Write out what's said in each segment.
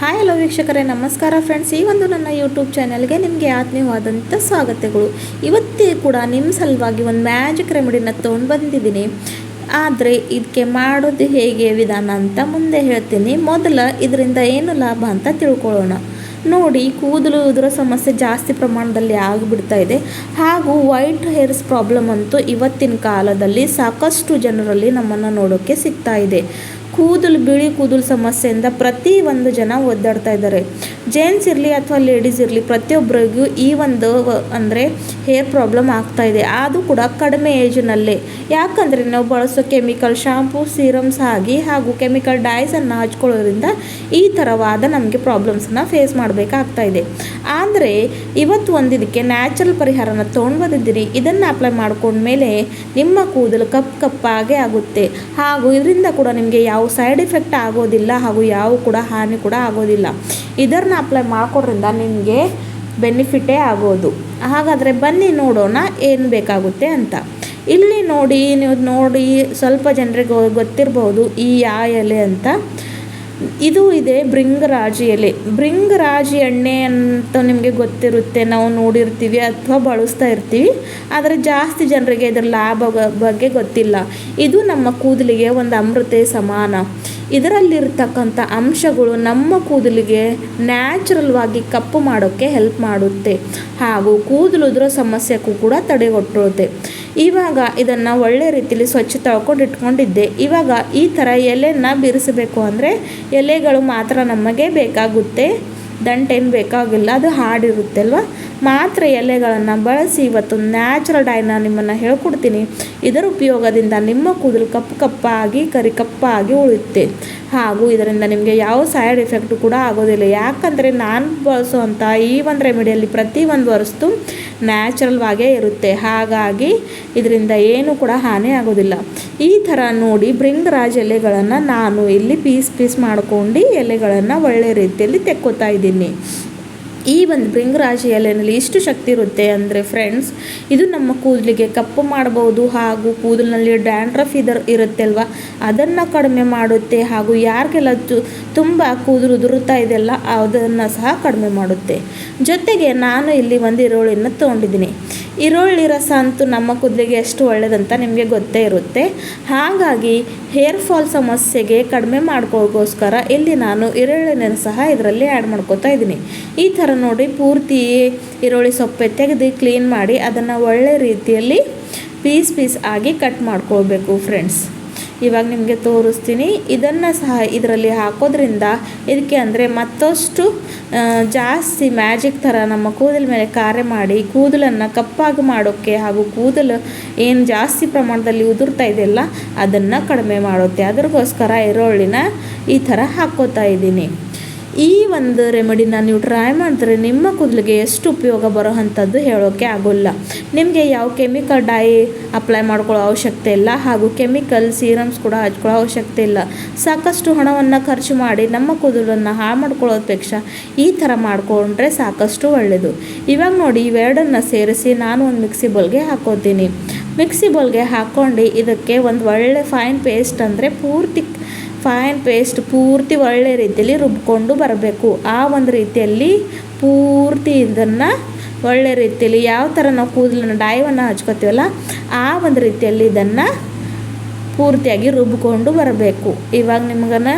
Hi hello ವೀಕ್ಷಕರೇ. ನಮಸ್ಕಾರ friends ಈ ಒಂದು ನನ್ನ ಯೂಟ್ಯೂಬ್ ಚಾನಲ್ಗೆ ನಿಮಗೆ ಆತ್ಮೀಯವಾದಂಥ ಸ್ವಾಗತಗಳು. ಇವತ್ತೇ ಕೂಡ ನಿಮ್ಮ ಸಲುವಾಗಿ ಒಂದು ಮ್ಯಾಜಿಕ್ ರೆಮಿಡಿನ ತೊಗೊಂಡು ಬಂದಿದ್ದೀನಿ. ಆದರೆ ಇದಕ್ಕೆ ಮಾಡೋದು ಹೇಗೆ ವಿಧಾನ ಅಂತ ಮುಂದೆ ಹೇಳ್ತೀನಿ. ಮೊದಲ ಇದರಿಂದ ಏನು ಲಾಭ ಅಂತ ತಿಳ್ಕೊಳ್ಳೋಣ. ನೋಡಿ, ಕೂದಲು ಉದುರೋ ಸಮಸ್ಯೆ ಜಾಸ್ತಿ ಪ್ರಮಾಣದಲ್ಲಿ ಆಗಿಬಿಡ್ತಾ ಇದೆ. ಹಾಗೂ ವೈಟ್ ಹೇರ್ಸ್ ಪ್ರಾಬ್ಲಮ್ ಅಂತೂ ಇವತ್ತಿನ ಕಾಲದಲ್ಲಿ ಸಾಕಷ್ಟು ಜನರಲ್ಲಿ ನಮ್ಮನ್ನು ನೋಡೋಕ್ಕೆ ಸಿಗ್ತಾ ಇದೆ. ಕೂದಲು, ಬಿಳಿ ಕೂದಲು ಸಮಸ್ಯೆಯಿಂದ ಪ್ರತಿ ಒಂದು ಜನ ಒದ್ದಾಡ್ತಾ ಇದ್ದಾರೆ. ಜೆಂಟ್ಸ್ ಇರಲಿ ಅಥವಾ ಲೇಡೀಸ್ ಇರಲಿ, ಪ್ರತಿಯೊಬ್ಬರಿಗೂ ಈ ಒಂದು ಅಂದರೆ ಹೇರ್ ಪ್ರಾಬ್ಲಮ್ ಆಗ್ತಾ ಇದೆ. ಅದು ಕೂಡ ಕಡಿಮೆ ಏಜ್ನಲ್ಲೇ ಯಾಕಂದರೆ ನಾವು ಬಳಸೋ ಕೆಮಿಕಲ್ ಶಾಂಪೂ ಸೀರಮ್ಸ್ ಆಗಿ ಹಾಗೂ ಕೆಮಿಕಲ್ ಡೈಸನ್ನು ಹಚ್ಕೊಳ್ಳೋದ್ರಿಂದ ಈ ಥರವಾದ ನಮಗೆ ಪ್ರಾಬ್ಲಮ್ಸನ್ನು ಫೇಸ್ ಮಾಡಬೇಕಾಗ್ತಾ ಇದೆ. ಆದರೆ ಇವತ್ತು ಒಂದಿದಕ್ಕೆ ನ್ಯಾಚುರಲ್ ಪರಿಹಾರನ ತೊಗೊಂಡು ಬಂದಿದ್ದೀರಿ. ಇದನ್ನು ಅಪ್ಲೈ ಮಾಡ್ಕೊಂಡ್ಮೇಲೆ ನಿಮ್ಮ ಕೂದಲು ಕಪ್ ಕಪ್ಪಾಗೆ ಆಗುತ್ತೆ. ಹಾಗೂ ಇದರಿಂದ ಕೂಡ ನಿಮಗೆ ಯಾವ ಸೈಡ್ ಎಫೆಕ್ಟ್ ಆಗೋದಿಲ್ಲ ಹಾಗೂ ಯಾವ ಕೂಡ ಹಾನಿ ಕೂಡ ಆಗೋದಿಲ್ಲ. ಇದನ್ನ ಅಪ್ಲೈ ಮಾಡ್ಕೊಡ್ರಿಂದ ನಿಮಗೆ ಬೆನಿಫಿಟೇ ಆಗೋದು. ಹಾಗಾದರೆ ಬನ್ನಿ ನೋಡೋಣ ಏನು ಬೇಕಾಗುತ್ತೆ ಅಂತ. ಇಲ್ಲಿ ನೋಡಿ ನೀವು ನೋಡಿ ಸ್ವಲ್ಪ ಜನರಿಗೆ ಗೊತ್ತಿರ್ಬೋದು ಈ ಯಾ ಎಲೆ ಅಂತ. ಇದು ಇದೆ ಭೃಂಗರಾಜಿ ಎಲೆ ಭೃಂಗರಾಜಿ ಎಣ್ಣೆ ಅಂತ ನಿಮಗೆ ಗೊತ್ತಿರುತ್ತೆ, ನಾವು ನೋಡಿರ್ತೀವಿ ಅಥವಾ ಬಳಸ್ತಾ ಇರ್ತೀವಿ. ಆದರೆ ಜಾಸ್ತಿ ಜನರಿಗೆ ಇದರ ಲಾಭ ಬಗ್ಗೆ ಗೊತ್ತಿಲ್ಲ. ಇದು ನಮ್ಮ ಕೂದಲಿಗೆ ಒಂದು ಅಮೃತೆ ಸಮಾನ. ಇದರಲ್ಲಿರ್ತಕ್ಕಂಥ ಅಂಶಗಳು ನಮ್ಮ ಕೂದಲಿಗೆ ನ್ಯಾಚುರಲ್ವಾಗಿ ಕಪ್ಪು ಮಾಡೋಕ್ಕೆ ಹೆಲ್ಪ್ ಮಾಡುತ್ತೆ. ಹಾಗೂ ಕೂದಲು ಉದುರೋ ಸಮಸ್ಯೆಗೂ ಕೂಡ ತಡೆಗಟ್ಟುತ್ತೆ. ಇವಾಗ ಇದನ್ನು ಒಳ್ಳೆ ರೀತಿಯಲ್ಲಿ ಸ್ವಚ್ಛ ತಗೊಂಡು ಇಟ್ಕೊಂಡಿದ್ದೆ. ಇವಾಗ ಈ ಥರ ಎಲೆನ ಬಿರಿಸಬೇಕು ಅಂದರೆ ಎಲೆಗಳು ಮಾತ್ರ ನಮಗೆ ಬೇಕಾಗುತ್ತೆ. ದಂಟೇನು ಬೇಕಾಗಿಲ್ಲ, ಅದು ಹಾಡಿರುತ್ತೆ ಅಲ್ವಾ ಮಾತ್ರ ಎಲೆಗಳನ್ನು ಬಳಸಿ ಇವತ್ತು ನ್ಯಾಚುರಲ್ ಡೈನ ನಿಮ್ಮನ್ನು ಹೇಳ್ಕೊಡ್ತೀನಿ. ಇದರ ಉಪಯೋಗದಿಂದ ನಿಮ್ಮ ಕೂದಲು ಕಪ್ಪು ಕಪ್ಪಾಗಿ, ಕರಿ ಕಪ್ಪಾಗಿ ಉಳಿಯುತ್ತೆ. ಹಾಗೂ ಇದರಿಂದ ನಿಮಗೆ ಯಾವ ಸೈಡ್ ಎಫೆಕ್ಟ್ ಕೂಡ ಆಗೋದಿಲ್ಲ. ಯಾಕಂದರೆ ನಾನು ಬಳಸುವಂಥ ಈ ಒಂದು ರೆಮಿಡಿಯಲ್ಲಿ ಪ್ರತಿ ಒಂದು ವಸ್ತು ನ್ಯಾಚುರಲ್ವಾಗೇ ಇರುತ್ತೆ. ಹಾಗಾಗಿ ಇದರಿಂದ ಏನು ಕೂಡ ಹಾನಿ ಆಗೋದಿಲ್ಲ. ಈ ಥರ ನೋಡಿ ಭೃಂಗರಾಜ್ ಎಲೆಗಳನ್ನು ನಾನು ಇಲ್ಲಿ ಪೀಸ್ ಪೀಸ್ ಮಾಡ್ಕೊಂಡು ಎಲೆಗಳನ್ನು ಒಳ್ಳೆ ರೀತಿಯಲ್ಲಿ ತೆಕ್ಕೋತಾ ಇದ್ದೀನಿ. തന്നെ. ಈ ಒಂದು ಭೃಂಗರಾಜಿ ಎಲೆಯಲ್ಲಿ ಇಷ್ಟು ಶಕ್ತಿ ಇರುತ್ತೆ ಅಂದರೆ ಫ್ರೆಂಡ್ಸ್ ಇದು ನಮ್ಮ ಕೂದಲಿಗೆ ಕಪ್ಪು ಮಾಡಬಹುದು ಹಾಗೂ ಕೂದಲಿನಲ್ಲಿ ಡ್ಯಾಂಡ್ರಫ್ ಇರುತ್ತೆ ಅಲ್ವಾ ಅದನ್ನು ಕಡಿಮೆ ಮಾಡುತ್ತೆ ಹಾಗೂ ಯಾರಿಗೆಲ್ಲ ತುಂಬ ಕೂದಲು ಉದುರುತ್ತಾ ಇದೆಯಲ್ಲ, ಅದನ್ನು ಸಹ ಕಡಿಮೆ ಮಾಡುತ್ತೆ. ಜೊತೆಗೆ ನಾನು ಇಲ್ಲಿ ಒಂದು ಈರುಳ್ಳಿಯನ್ನು ತೊಗೊಂಡಿದ್ದೀನಿ. ಈರುಳ್ಳಿ ರಸ ಅಂತೂ ನಮ್ಮ ಕೂದಲಿಗೆ ಎಷ್ಟು ಒಳ್ಳೆಯದಂತ ನಿಮಗೆ ಗೊತ್ತೇ ಇರುತ್ತೆ. ಹಾಗಾಗಿ ಹೇರ್ ಫಾಲ್ ಸಮಸ್ಯೆಗೆ ಕಡಿಮೆ ಮಾಡ್ಕೋಗೋಸ್ಕರ ಇಲ್ಲಿ ನಾನು ಈರುಳ್ಳಿನ ಸಹ ಇದರಲ್ಲಿ ಆ್ಯಡ್ ಮಾಡ್ಕೋತಾ ಇದ್ದೀನಿ. ಈ ಥರ ನೋಡಿ ಪೂರ್ತಿ ಈರುಳ್ಳಿ ಸೊಪ್ಪೆ ತೆಗೆದು ಕ್ಲೀನ್ ಮಾಡಿ ಅದನ್ನು ಒಳ್ಳೆ ರೀತಿಯಲ್ಲಿ ಪೀಸ್ ಪೀಸ್ ಆಗಿ ಕಟ್ ಮಾಡ್ಕೊಳ್ಬೇಕು ಫ್ರೆಂಡ್ಸ್ ಇವಾಗ ನಿಮಗೆ ತೋರಿಸ್ತೀನಿ. ಇದನ್ನು ಸಹ ಇದರಲ್ಲಿ ಹಾಕೋದ್ರಿಂದ ಇದಕ್ಕೆ ಅಂದರೆ ಮತ್ತಷ್ಟು ಜಾಸ್ತಿ ಮ್ಯಾಜಿಕ್ ಥರ ನಮ್ಮ ಕೂದಲ ಮೇಲೆ ಕಾರ್ಯ ಮಾಡಿ ಕೂದಲನ್ನು ಕಪ್ಪಾಗಿ ಮಾಡೋಕ್ಕೆ ಹಾಗೂ ಕೂದಲು ಏನು ಜಾಸ್ತಿ ಪ್ರಮಾಣದಲ್ಲಿ ಉದುರ್ತಾ ಇದೆಯಲ್ಲ ಅದನ್ನು ಕಡಿಮೆ ಮಾಡುತ್ತೆ. ಅದಕ್ಕೋಸ್ಕರ ಈರುಳ್ಳಿನ ಈ ಥರ ಹಾಕ್ಕೋತಾ ಇದ್ದೀನಿ. ಈ ಒಂದು ರೆಮಿಡಿನ ನೀವು ಟ್ರೈ ಮಾಡಿದ್ರೆ ನಿಮ್ಮ ಕೂದಲಿಗೆ ಎಷ್ಟು ಉಪಯೋಗ ಬರೋ ಅಂಥದ್ದು ಹೇಳೋಕ್ಕೆ ಆಗೋಲ್ಲ. ನಿಮಗೆ ಯಾವ ಕೆಮಿಕಲ್ ಡೈ ಅಪ್ಲೈ ಮಾಡ್ಕೊಳ್ಳೋ ಅವಶ್ಯಕತೆ ಇಲ್ಲ ಹಾಗೂ ಕೆಮಿಕಲ್ ಸೀರಮ್ಸ್ ಕೂಡ ಹಚ್ಕೊಳ್ಳೋ ಅವಶ್ಯಕತೆ ಇಲ್ಲ. ಸಾಕಷ್ಟು ಹಣವನ್ನು ಖರ್ಚು ಮಾಡಿ ನಮ್ಮ ಕೂದಲನ್ನು ಹಾಳು ಮಾಡ್ಕೊಳ್ಳೋದಪೇಕ್ಷ ಈ ಥರ ಮಾಡಿಕೊಂಡ್ರೆ ಸಾಕಷ್ಟು ಒಳ್ಳೆಯದು ಇವಾಗ ನೋಡಿ ಇವೆರಡನ್ನು ಸೇರಿಸಿ ನಾನು ಒಂದು ಮಿಕ್ಸಿ ಬೌಲ್ಗೆ ಹಾಕೋತೀನಿ. ಮಿಕ್ಸಿ ಬೌಲ್ಗೆ ಹಾಕ್ಕೊಂಡು ಇದಕ್ಕೆ ಒಂದು ಒಳ್ಳೆ ಫೈನ್ ಪೇಸ್ಟ್ ಅಂದರೆ ಪೂರ್ತಿ ಫೈನ್ ಪೇಸ್ಟ್ ಪೂರ್ತಿ ಒಳ್ಳೆ ರೀತಿಯಲ್ಲಿ ರುಬ್ಕೊಂಡು ಬರಬೇಕು. ಆ ಒಂದು ರೀತಿಯಲ್ಲಿ ಪೂರ್ತಿ ಇದನ್ನು ಒಳ್ಳೆ ರೀತಿಯಲ್ಲಿ ಯಾವ ಥರ ನಾವು ಕೂದಲನ್ನು ಡಾಯವನ್ನು ಹಚ್ಕೋತೀವಲ್ಲ, ಆ ಒಂದು ರೀತಿಯಲ್ಲಿ ಇದನ್ನು ಪೂರ್ತಿಯಾಗಿ ರುಬ್ಬಿಕೊಂಡು ಬರಬೇಕು. ಇವಾಗ ನಿಮ್ಗನ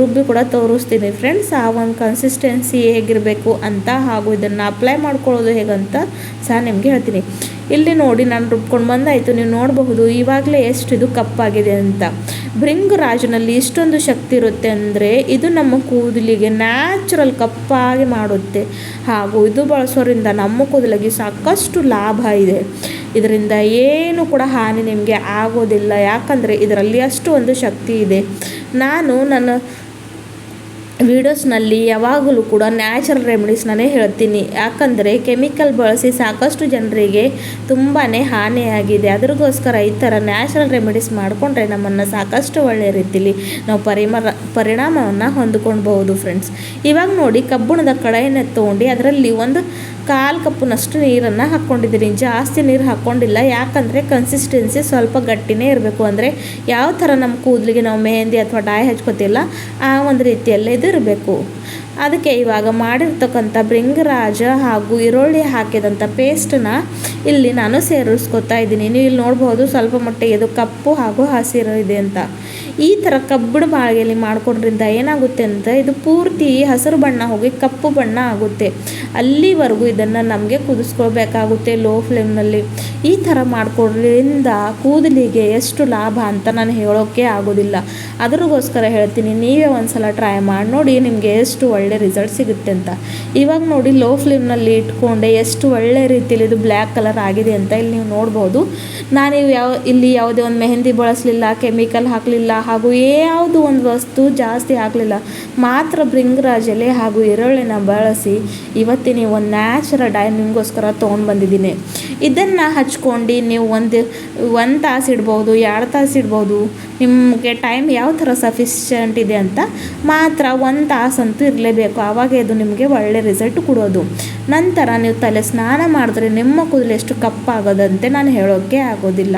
ರುಬ್ಬಿ ಕೂಡ ತೋರಿಸ್ತೀನಿ ಫ್ರೆಂಡ್ಸ್ ಆ ಒಂದು ಕನ್ಸಿಸ್ಟೆನ್ಸಿ ಹೇಗಿರಬೇಕು ಅಂತ ಹಾಗೂ ಇದನ್ನು ಅಪ್ಲೈ ಮಾಡ್ಕೊಳ್ಳೋದು ಹೇಗಂತ ಸಹ ನಿಮಗೆ ಹೇಳ್ತೀನಿ. ಇಲ್ಲಿ ನೋಡಿ ನಾನು ರುಬ್ಕೊಂಡು ಬಂದಾಯಿತು, ನೀವು ನೋಡಬಹುದು, ಇವಾಗಲೇ ಎಷ್ಟು ಇದು ಕಪ್ಪಾಗಿದೆ ಅಂತ. ಭೃಂಗರಾಜನಲ್ಲಿ ಇಷ್ಟೊಂದು ಶಕ್ತಿ ಇರುತ್ತೆ ಅಂದರೆ ಇದು ನಮ್ಮ ಕೂದಲಿಗೆ ನ್ಯಾಚುರಲ್ ಕಪ್ಪಾಗಿ ಮಾಡುತ್ತೆ. ಹಾಗೂ ಇದು ಬಳಸೋದ್ರಿಂದ ನಮ್ಮ ಕೂದಲಿಗೆ ಸಾಕಷ್ಟು ಲಾಭ ಇದೆ. ಇದರಿಂದ ಏನು ಕೂಡ ಹಾನಿ ನಿಮಗೆ ಆಗೋದಿಲ್ಲ. ಯಾಕಂದರೆ ಇದರಲ್ಲಿ ಅಷ್ಟು ಒಂದು ಶಕ್ತಿ ಇದೆ. ನಾನು ನನ್ನ ವೀಡಿಯೋಸ್ನಲ್ಲಿ ಯಾವಾಗಲೂ ಕೂಡ ನ್ಯಾಚುರಲ್ ರೆಮಿಡೀಸ್ನೇ ಹೇಳ್ತೀನಿ. ಯಾಕಂದರೆ ಕೆಮಿಕಲ್ ಬಳಸಿ ಸಾಕಷ್ಟು ಜನರಿಗೆ ತುಂಬಾ ಹಾನಿಯಾಗಿದೆ. ಅದಕ್ಕೋಸ್ಕರ ಈ ಥರ ನ್ಯಾಚುರಲ್ ರೆಮಿಡೀಸ್ ಮಾಡಿಕೊಂಡ್ರೆ ನಮ್ಮನ್ನು ಸಾಕಷ್ಟು ಒಳ್ಳೆಯ ರೀತಿಲಿ ನಾವು ಪರಿಮರ ಪರಿಣಾಮವನ್ನು ಹೊಂದ್ಕೊಳ್ಬಹುದು ಫ್ರೆಂಡ್ಸ್. ಇವಾಗ ನೋಡಿ ಕಬ್ಬಿಣದ ಕಡೆಯನ್ನು ತೊಗೊಂಡು ಅದರಲ್ಲಿ ಒಂದು ಕಾಲು ಕಪ್ಪನಷ್ಟು ನೀರನ್ನು ಹಾಕ್ಕೊಂಡಿದ್ದೀನಿ ಜಾಸ್ತಿ ನೀರು ಹಾಕ್ಕೊಂಡಿಲ್ಲ. ಯಾಕಂದರೆ ಕನ್ಸಿಸ್ಟೆನ್ಸಿ ಸ್ವಲ್ಪ ಗಟ್ಟಿನೇ ಇರಬೇಕು. ಅಂದರೆ ಯಾವ ಥರ ನಮ್ಮ ಕೂದಲಿಗೆ ನಾವು ಮೆಹಂದಿ ಅಥವಾ ಡಾಯ್ ಹಚ್ಕೋತಿಲ್ಲ ಆ ಒಂದು ರೀತಿಯಲ್ಲೇ ಇದು ಇರಬೇಕು. ಅದಕ್ಕೆ ಇವಾಗ ಮಾಡಿರ್ತಕ್ಕಂಥ ಭೃಂಗರಾಜ ಹಾಗೂ ಈರುಳ್ಳಿ ಹಾಕಿದಂಥ ಪೇಸ್ಟನ್ನ ಇಲ್ಲಿ ನಾನು ಸೇರಿಸ್ಕೊತಾ ಇದ್ದೀನಿ. ನೀವು ಇಲ್ಲಿ ನೋಡ್ಬೋದು, ಸ್ವಲ್ಪ ಮಟ್ಟಿಗೆ ಇದು ಕಪ್ಪು ಹಾಗೂ ಹಸಿರು ಇದೆ ಅಂತ. ಈ ಥರ ಕಬ್ಬಿಣ ಬಾಳಿಗೆಯಲ್ಲಿ ಮಾಡ್ಕೊಂಡ್ರಿಂದ ಏನಾಗುತ್ತೆ ಅಂತ ಇದು ಪೂರ್ತಿ ಹಸಿರು ಬಣ್ಣ ಹೋಗಿ ಕಪ್ಪು ಬಣ್ಣ ಆಗುತ್ತೆ. ಅಲ್ಲಿವರೆಗೂ ಇದನ್ನು ನಮಗೆ ಕುದಿಸ್ಕೊಳ್ಬೇಕಾಗುತ್ತೆ ಲೋ ಫ್ಲೇಮ್ನಲ್ಲಿ ಈ ಥರ ಮಾಡ್ಕೊಡ್ರಿಂದ ಕೂದಲಿಗೆ ಎಷ್ಟು ಲಾಭ ಅಂತ ನಾನು ಹೇಳೋಕ್ಕೆ ಆಗೋದಿಲ್ಲ. ಅದ್ರಗೋಸ್ಕರ ಹೇಳ್ತೀನಿ, ನೀವೇ ಒಂದ್ಸಲ ಟ್ರೈ ಮಾಡಿ ನೋಡಿ ನಿಮಗೆ ಎಷ್ಟು ಒಳ್ಳೆ ರಿಸಲ್ಟ್ ಸಿಗುತ್ತೆ ಅಂತ. ಇವಾಗ ನೋಡಿ ಲೋ ಫ್ಲೇಮ್ನಲ್ಲಿ ಇಟ್ಕೊಂಡೆ ಎಷ್ಟು ಒಳ್ಳೆ ರೀತಿಯಲ್ಲಿ ಇದು ಬ್ಲ್ಯಾಕ್ ಕಲರ್ ಆಗಿದೆ ಅಂತ ಇಲ್ಲಿ ನೀವು ನೋಡ್ಬೋದು. ನಾನು ಯಾವ, ಇಲ್ಲಿ ಯಾವುದೇ ಒಂದು ಮೆಹಂದಿ ಬಳಸಲಿಲ್ಲ ಕೆಮಿಕಲ್ ಹಾಕಲಿಲ್ಲ, ಹಾಗೂ ಯಾವುದು ಒಂದು ವಸ್ತು ಜಾಸ್ತಿ ಹಾಕಲಿಲ್ಲ, ಮಾತ್ರ ಭೃಂಗರಾಜ್ ಎಲೆ ಹಾಗೂ ಈರುಳ್ಳಿನ ಬಳಸಿ ಇವತ್ತಿನ ಒಂದು ನ್ಯಾಚುರಲ್ ಡೈ ನಿಮಗೋಸ್ಕರ ತೊಗೊಂಡು ಬಂದಿದ್ದೀನಿ ಇದನ್ನು ಹಚ್ಕೊಂಡು ನೀವು ಒಂದು ಒಂದು ತಾಸು ಇಡ್ಬೋದು, ಎರಡು ತಾಸು ಇಡ್ಬೋದು, ನಿಮಗೆ ಟೈಮ್ ಯಾವ ಥರ ಸಫಿಷಿಯೆಂಟ್ ಇದೆ ಅಂತ ಮಾತ್ರ ಒಂದು ತಾಸಂತೂ ಇರಲೇಬೇಕು. ಆವಾಗ ಇದು ನಿಮಗೆ ಒಳ್ಳೆ ರಿಸಲ್ಟ್ ಕೊಡೋದು. ನಂತರ ನೀವು ತಲೆ ಸ್ನಾನ ಮಾಡಿದ್ರೆ ನಿಮ್ಮ ಕೂದಲು ಎಷ್ಟು ಕಪ್ಪಾಗೋದಂತೆ ನಾನು ಹೇಳೋಕ್ಕೆ ಆಗೋದಿಲ್ಲ.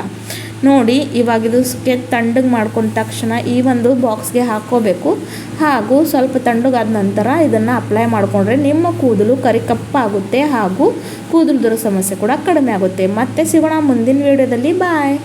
ನೋಡಿ, ಇವಾಗ ಇದು ತಂಡಗ್ ತಣ್ಣಗೆ ಮಾಡ್ಕೊಂಡ ತಕ್ಷಣ ಈ ಒಂದು ಬಾಕ್ಸ್ಗೆ ಹಾಕ್ಕೋಬೇಕು ಹಾಗೂ ಸ್ವಲ್ಪ ತಣ್ಣಗಾದ ನಂತರ ಇದನ್ನು ಅಪ್ಲೈ ಮಾಡಿಕೊಂಡ್ರೆ ನಿಮ್ಮ ಕೂದಲು ಕರಿ ಕಪ್ಪಾಗುತ್ತೆ ಹಾಗೂ ಕೂದಲು ದುರ ಸಮಸ್ಯೆ ಕೂಡ ಕಡಿಮೆ ಆಗುತ್ತೆ. ಮತ್ತೆ ಸಿಗೋಣ ಮುಂದಿನ ವೀಡಿಯೋದಲ್ಲಿ. ಬಾಯ್!